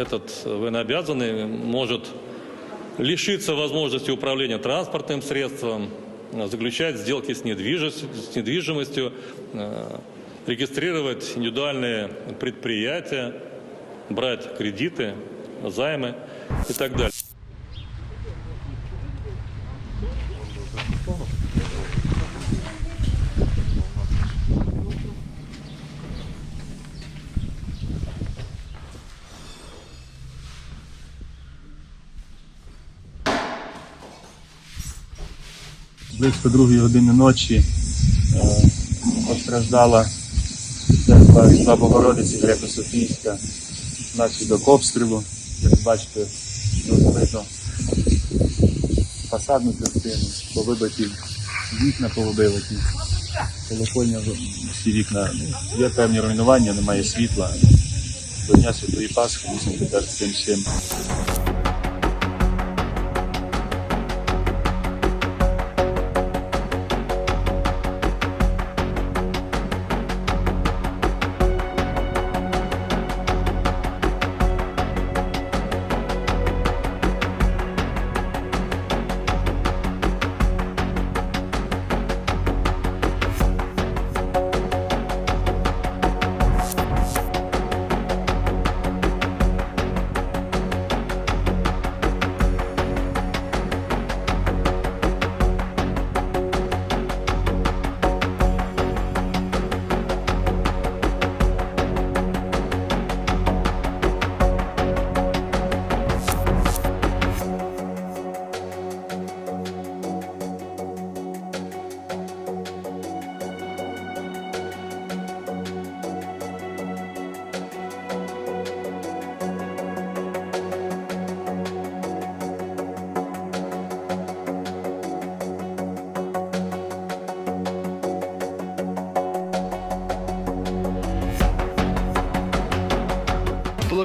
этот военнообязанный может лишиться возможности управления транспортным средством, э, заключать сделки с недвижимостью, с недвижимостью э, регистрировать индивидуальные предприятия, брать кредиты, займы и так далее. Близько другої години ночі е, постраждала церква Різдва Богородиці Греко-Софійська внаслідок обстрілу. Як бачите, розбито фасадну частину, повибиті вікна повибиваті, колокольня всі вікна. Є певні руйнування, немає світла. До Дня Святої Пасхи, тепер з цим всім.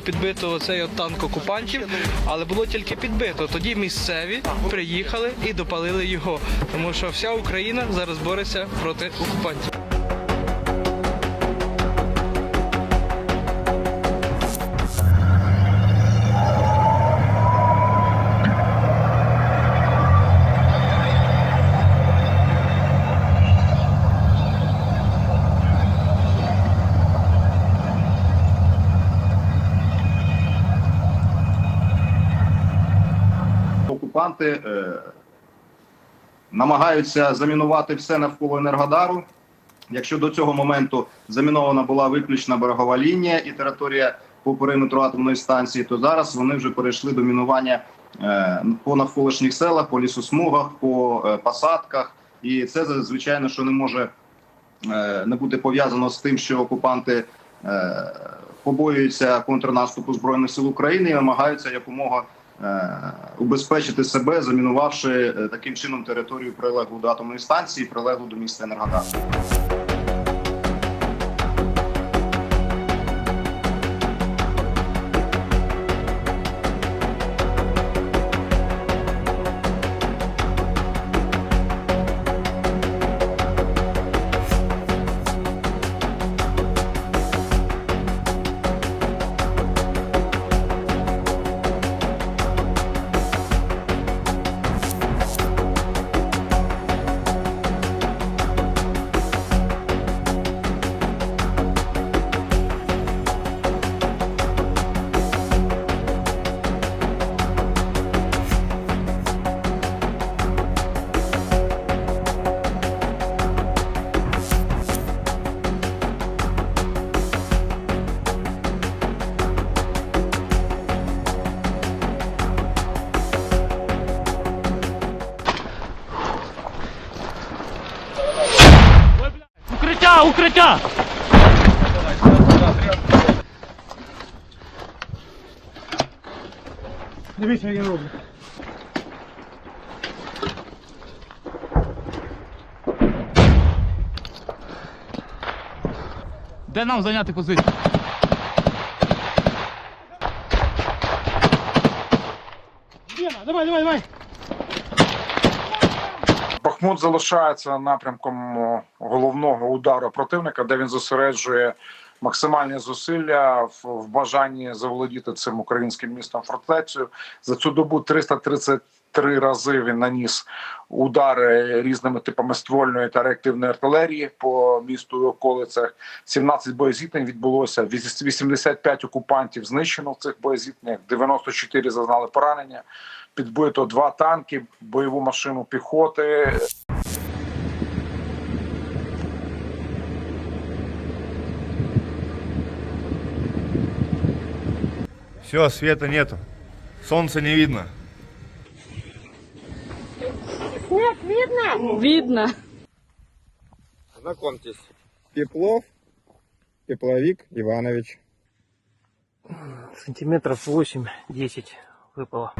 Підбито цей танк окупантів, але було тільки підбито. Тоді місцеві приїхали і допалили його, тому що вся Україна зараз бореться проти окупантів. Окупанти е, намагаються замінувати все навколо Енергодару. Якщо до цього моменту замінована була виключна берегова лінія і територія по периметру атомної станції, то зараз вони вже перейшли до мінування е, по навколишніх селах, по лісосмугах, по е, посадках. І це звичайно, що не може е, не бути пов'язано з тим, що окупанти е, побоюються контрнаступу збройних сил України і намагаються якомога убезпечити себе, замінувавши е, таким чином територію прилеглу до атомної станції, прилеглу до міста Енергодар. Укриття, укриття! Дивіться, як я роблю. Де нам зайняти позицію? Давай, давай, давай! Бахмут залишається напрямком головного удару противника, де він зосереджує максимальні зусилля в, бажанні заволодіти цим українським містом фортецею. За цю добу 333 рази він наніс удари різними типами ствольної та реактивної артилерії по місту і околицях. 17 боєзіткнень відбулося. 85 окупантів знищено в цих боєзіткненнях, 94 зазнали поранення. Підбито два танки, бойову машину піхоти. Все, света нету. Солнца не видно. Видно. Знакомьтесь, Пеплов, Пепловик Иванович. Сантиметров 8-10 выпало.